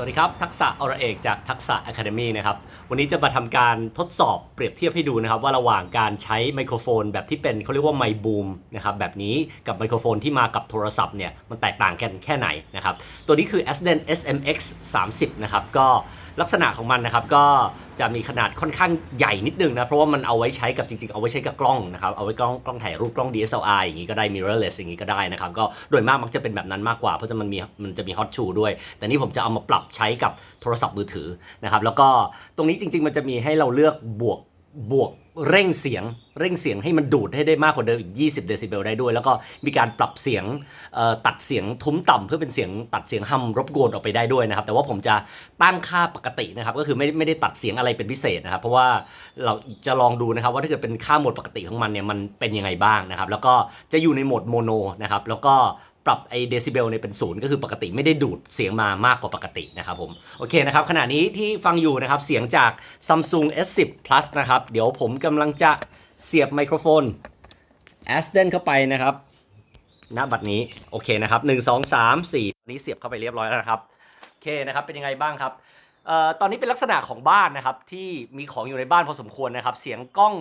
วัสดีครับ ทักษะอรเอกจากทักษะ Academy นะครับ วันนี้จะมาทำการทดสอบเปรียบเทียบให้ดูนะครับ ว่าระหว่างการใช้ไมโครโฟน แบบที่เป็นเขาเรียกว่าไมบูมนะครับแบบนี้กับไมโครโฟนที่มากับโทรศัพท์เนี่ยมันแตกต่างกันแค่ไหนนะครับ ตัวนี้คือ Asden SMX 30 นะครับ ก็ลักษณะของมันนะครับก็ จะมีขนาดค่อนข้างใหญ่นิดนึงนะ เพราะว่ามันเอาไว้ใช้กับจริงๆ เอาไว้ใช้กับกล้องนะครับ เอาไว้กล้องกล้องถ่ายรูปกล้อง DSLR อย่างนี้ก็ได้ mirrorless อย่างนี้ก็ได้นะครับ ก็โดยมากมักจะเป็นแบบนั้นมากกว่า เพราะจะมันมีมันจะมี hot shoe ด้วย แต่นี่ผมจะเอามาปรับใช้กับโทรศัพท์มือถือนะครับ แล้วก็ตรงนี้จริง ๆ มันจะมีให้เราเลือกบวกบวก เร่งเสียงเร่งเสียงให้มันดูดให้ได้มากกว่าเดิมอีก 20 เดซิเบลได้ด้วย แล้วก็มีการปรับเสียงตัดเสียงทุ้มต่ำเพื่อเป็นเสียงตัดเสียงฮัมรบกวนออกไปได้ด้วยนะครับ แต่ว่าผมจะตั้งค่าปกตินะครับ ก็คือไม่ไม่ได้ตัดเสียงอะไรเป็นพิเศษนะครับ เพราะว่าเราจะลองดูนะครับ ว่าถ้าเกิดเป็นค่าโหมดปกติของมันเนี่ยมันเป็นยังไงบ้างนะครับ แล้วก็จะอยู่ในโหมดโมโนนะครับแล้วก็ รับไอเดซิเบลเนี่ยเป็นศูนย์ก็คือปกติไม่ได้ดูดเสียงมามากกว่าปกตินะครับผมโอเคนะครับขณะนี้ที่ฟังอยู่นะครับเสียงจาก Samsung S10 Plus นะครับเดี๋ยวผมกำลังจะเสียบไมโครโฟน Asden เข้าไปนะครับณบัดนี้โอเคนะครับ1 2 3 4อันนี้เสียบเข้าไปเรียบร้อยแล้วนะครับโอเคนะครับเป็นยังไงบ้างครับออตอนนี้เป็นลักษณะของบ้านนะครับที่มีของอยู่ในบ้านพอสมควรนะครับ เสียงกล้อง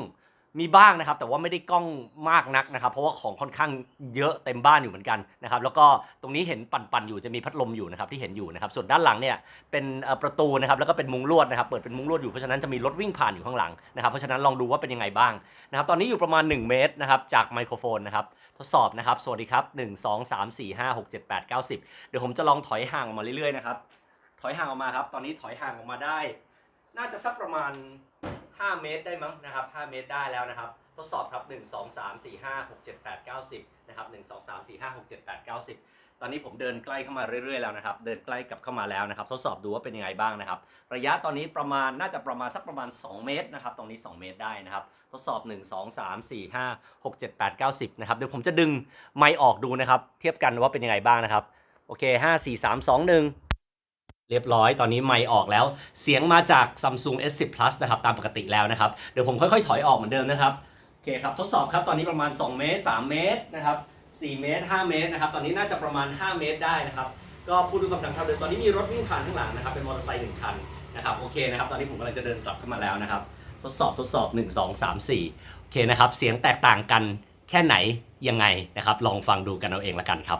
มีบ้างนะครับ แต่ว่าไม่ได้กล้องมากนักนะครับ เพราะว่าของค่อนข้างเยอะเต็มบ้านอยู่เหมือนกันนะครับแล้วก็ตรงนี้เห็นปั่นๆอยู่จะมีพัดลมอยู่นะครับที่เห็นอยู่นะครับส่วนด้านหลังเนี่ยเป็นประตูนะครับแล้วก็เป็นมุงลวดนะครับเปิดเป็นมุงลวดอยู่เพราะฉะนั้นจะมีรถวิ่งผ่านอยู่ข้างหลังนะครับเพราะฉะนั้นลองดูว่าเป็นยังไงบ้างนะครับตอนนี้อยู่ประมาณ 1 เมตรนะครับจากไมโครโฟนนะครับทดสอบนะครับสวัสดีครับ 1 2 3 4 5 6 7 8 9 10 เดี๋ยวผมจะลองถอยห่างออกมาเรื่อยๆนะครับถอยห่างออกมาครับตอนนี้ถอยห่างออกมาได้ น่าจะสักประมาณ 5 เมตรได้มั้งนะครับ 5 เมตรได้แล้วนะครับ ทดสอบครับ 1 2 3 4 5 6 7 8 9 10 นะครับ 1 2 3 4 5 6 7 8 9 10 ตอนนี้ผมเดินใกล้เข้ามาเรื่อยๆแล้วนะครับ เดินใกล้กลับเข้ามาแล้วนะครับ ทดสอบดูว่าเป็นยังไงบ้างนะครับ ระยะตอนนี้ประมาณน่าจะประมาณสักประมาณ 2 เมตรนะครับ ตรงนี้ 2 เมตรได้นะครับ ทดสอบ 1 2 3 4 5 6 7 8 9 10 นะครับ เดี๋ยวผมจะดึงไมค์ออกดูนะครับ เทียบกันว่าเป็นยังไงบ้างนะครับ โอเค 5 4 3 2 1 เรียบร้อยตอนนี้ไมค์ออกแล้ว เสียงมาจาก Samsung S10 Plus นะครับตามปกติแล้วนะครับ เดี๋ยวผมค่อยๆ ถอยออกเหมือนเดิมนะครับ โอเคครับ ทดสอบครับ ตอนนี้ประมาณ 2 เมตร 3 เมตรนะครับ 4 เมตร 5 เมตรนะครับ ตอนนี้น่าจะประมาณ 5 เมตรได้นะครับ ก็พูดด้วยความดังเท่าเดิมตอนนี้มีรถวิ่งผ่านข้างหลังนะครับ เป็นมอเตอร์ไซค์หนึ่งคันนะครับโอเคนะครับ ตอนนี้ผมกำลังจะเดินกลับเข้ามาแล้วนะครับ ทดสอบทดสอบ 1 2 3 4โอเคนะครับเสียงแตกต่างกันแค่ไหนยังไงนะครับลองฟังดูกันเอาเองละกันครับ